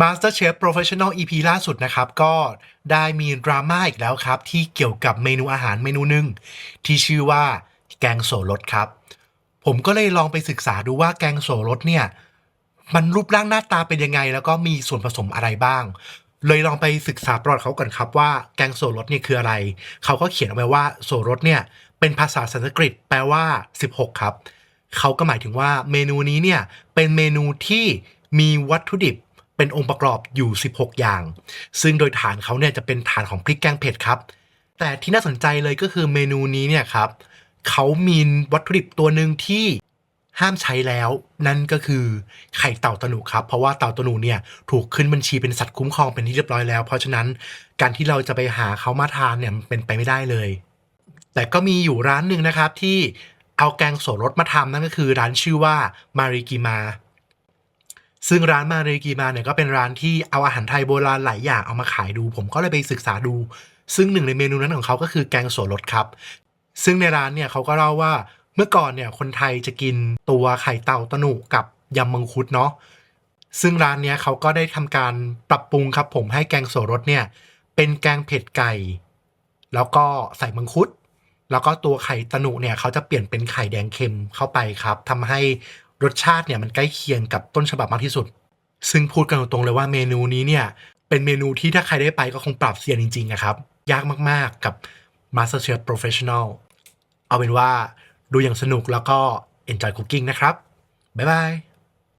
MasterChef Professional EP ล่าสุดนะครับ ก็ได้มีดราม่าอีกแล้วครับ ที่เกี่ยวกับเมนูอาหารเมนูหนึ่งที่ชื่อว่าแกงโสรสครับ ผมก็เลยลองไปศึกษาดูว่าแกงโสรสเนี่ย มันรูปร่างหน้าตาเป็นยังไง แล้วก็มีส่วนผสมอะไรบ้าง เลยลองไปศึกษาประวัติเขาก่อนครับว่าแกงโสรสเนี่ยคืออะไร เขาก็เขียนเอาไว้ว่าโสรสเนี่ยเป็นภาษาสันสกฤตแปลว่า 16 ครับ เขาก็หมายถึงว่าเมนูนี้เนี่ยเป็นเมนูที่มีวัตถุดิบ เป็นองค์ประกอบอยู่ 16 อย่าง ซึ่งโดยฐานเขาเนี่ยจะเป็นฐานของพริกแกงเผ็ดครับ แต่ที่น่าสนใจเลยก็คือเมนูนี้เนี่ยครับเขามีวัตถุดิบตัวหนึ่งที่ห้ามใช้แล้ว นั่นก็คือไข่เต่าตะหนุครับ เพราะว่าเต่าตะหนุเนี่ยถูกขึ้นบัญชีเป็นสัตว์คุ้มครองเป็นที่เรียบร้อยแล้ว เพราะฉะนั้นการที่เราจะไปหาเขามาทานเนี่ยมันเป็นไปไม่ได้เลย แต่ก็มีอยู่ร้านหนึ่งนะครับที่เอาแกงโสรสมาทำนั่นก็คือร้านชื่อว่ามาริกิมา ซึ่งร้านมาเรกิมาเนี่ยก็เป็นร้านที่เอาอาหารไทยโบราณหลายอย่างเอามาขายดู ผมก็เลยไปศึกษาดู ซึ่งหนึ่งในเมนูนั้นของเขาก็คือแกงโสรสครับ ซึ่งในร้านเนี่ยเขาก็เล่าว่าเมื่อก่อนเนี่ยคนไทยจะกินตัวไข่เต่าตะหนุกับยำมังคุดเนาะซึ่งร้านเนี้ยเขาก็ได้ทำการปรับปรุงครับ ผมให้แกงโสรสเนี่ย เป็นแกงเผ็ดไก่ แล้วก็ใส่มังคุด แล้วก็ตัวไข่ตะหนุเนี่ยเขาจะเปลี่ยนเป็นไข่แดงเค็มเข้าไปครับทำให้ รสชาติเนี่ยมันใกล้เคียงกับต้นฉบับมากที่สุด ซึ่งพูดกันตรงๆเลยว่าเมนูนี้เนี่ยเป็นเมนูที่ถ้าใครได้ไปก็คงปรับเซียนจริงๆนะครับ ยากมากๆกับ MasterChef Professional เอาเป็นว่าดูอย่างสนุกแล้วก็ enjoy cooking นะครับ บ๊ายบาย